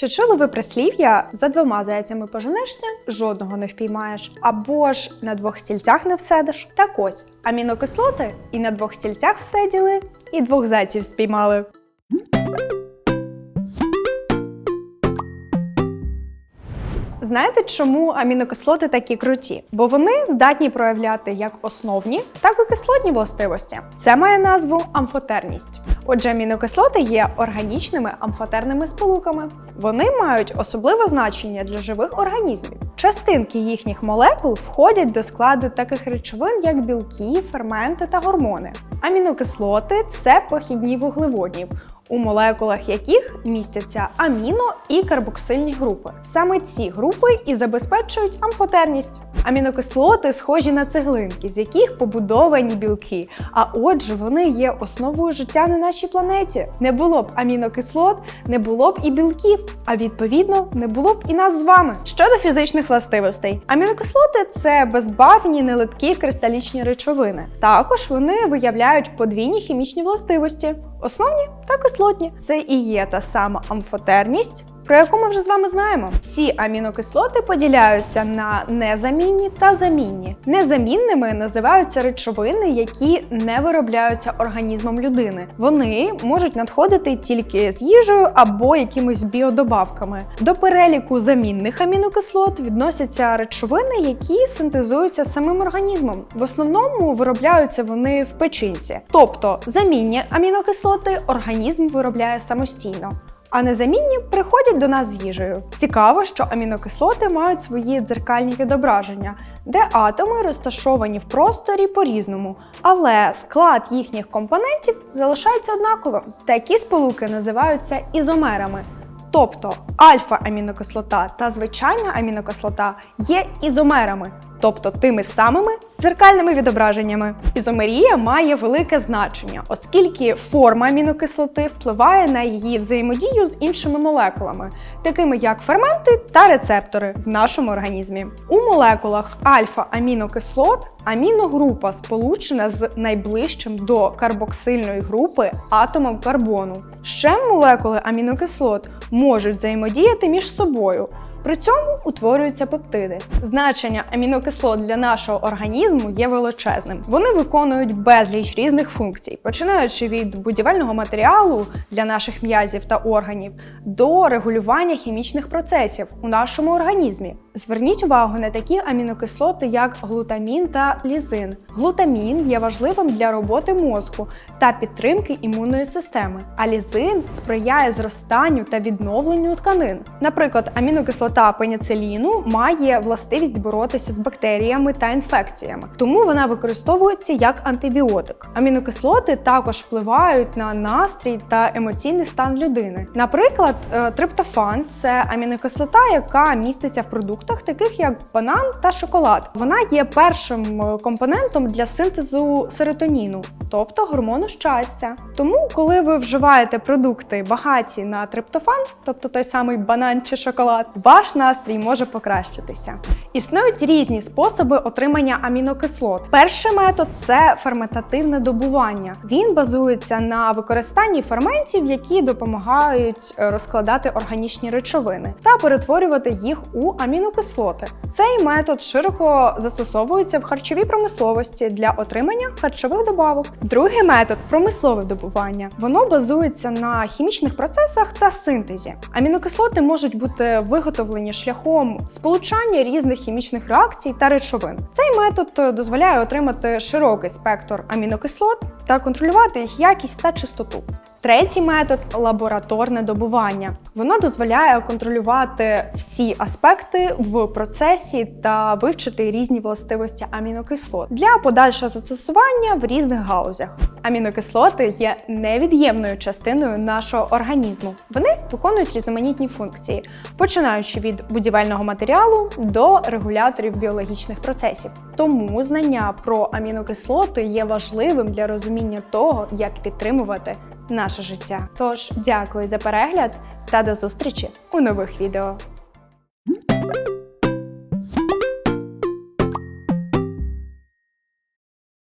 Чи чули ви прислів'я за двома зайцями поженешся, жодного не впіймаєш, або ж на двох стільцях не всидиш? Так ось амінокислоти і на двох стільцях всиділи, і двох зайців спіймали. Знаєте, чому амінокислоти такі круті? Бо вони здатні проявляти як основні, так і кислотні властивості. Це має назву амфотерність. Отже, амінокислоти є органічними амфотерними сполуками. Вони мають особливе значення для живих організмів. Частинки їхніх молекул входять до складу таких речовин, як білки, ферменти та гормони. Амінокислоти це похідні вуглеводнів у молекулах яких містяться аміно і карбоксильні групи. Саме ці групи і забезпечують амфотерність. Амінокислоти схожі на цеглинки, з яких побудовані білки. А отже, вони є основою життя на нашій планеті. Не було б амінокислот, не було б і білків, а відповідно не було б і нас з вами. Щодо фізичних властивостей, амінокислоти це безбарвні нелиткі кристалічні речовини. Також вони виявляють подвійні хімічні властивості. Основні та кислотні. Це і є та сама амфотерність, про яку ми вже з вами знаємо. Всі амінокислоти поділяються на незамінні та замінні. Незамінними називаються речовини, які не виробляються організмом людини. Вони можуть надходити тільки з їжею або якимись біодобавками. До переліку замінних амінокислот відносяться речовини, які синтезуються самим організмом. В основному виробляються вони в печінці, тобто замінні амінокислоти організм виробляє самостійно а незамінні приходять до нас з їжею. Цікаво, що амінокислоти мають свої дзеркальні відображення, де атоми розташовані в просторі по-різному, але склад їхніх компонентів залишається однаковим. Такі сполуки називаються ізомерами. Тобто альфа-амінокислота та звичайна амінокислота є ізомерами, тобто тими самими дзеркальними відображеннями. Ізомерія має велике значення, оскільки форма амінокислоти впливає на її взаємодію з іншими молекулами, такими як ферменти та рецептори в нашому організмі. У молекулах альфа-амінокислот аміногрупа сполучена з найближчим до карбоксильної групи атомом карбону. Ще молекули амінокислот можуть взаємодіяти між собою. При цьому утворюються пептиди. Значення амінокислот для нашого організму є величезним. Вони виконують безліч різних функцій, починаючи від будівельного матеріалу для наших м'язів та органів до регулювання хімічних процесів у нашому організмі. Зверніть увагу на такі амінокислоти, як глутамін та лізин. Глутамін є важливим для роботи мозку та підтримки імунної системи, а лізин сприяє зростанню та відновленню тканин. Наприклад, амінокислота пеніциліну має властивість боротися з бактеріями та інфекціями, тому вона використовується як антибіотик. Амінокислоти також впливають на настрій та емоційний стан людини. Наприклад, е, триптофан це амінокислота, яка міститься в продуктах, таких як банан та шоколад. Вона є першим е, компонентом для синтезу серотоніну, тобто гормону щастя. Тому, коли ви вживаєте продукти багаті на триптофан, тобто той самий банан чи шоколад, ваш настрій може покращитися. Існують різні способи отримання амінокислот. Перший метод це ферментативне добування. Він базується на використанні ферментів, які допомагають е, розкладати органічні речовини та перетворювати їх у амінокислоти. Цей метод широко застосовується в харчовій промисловості для отримання харчових добавок. Другий метод промислове добування. Воно базується на хімічних процесах та синтезі. Амінокислоти можуть бути виготовлені шляхом сполучання різних хімічних реакцій та речовин. Цей метод дозволяє отримати широкий спектр амінокислот та контролювати їх якість та чистоту. Третій метод лабораторне добування. Воно дозволяє контролювати всі аспекти в процесі та вивчити різні властивості амінокислот для подальшого застосування в різних галузях. Амінокислоти є невід'ємною частиною нашого організму. Вони виконують різноманітні функції, починаючи від будівельного матеріалу до регуляторів біологічних процесів. Тому знання про амінокислоти є важливим для розуміння того, як підтримувати наше життя. Тож дякую за перегляд та до зустрічі у нових відео.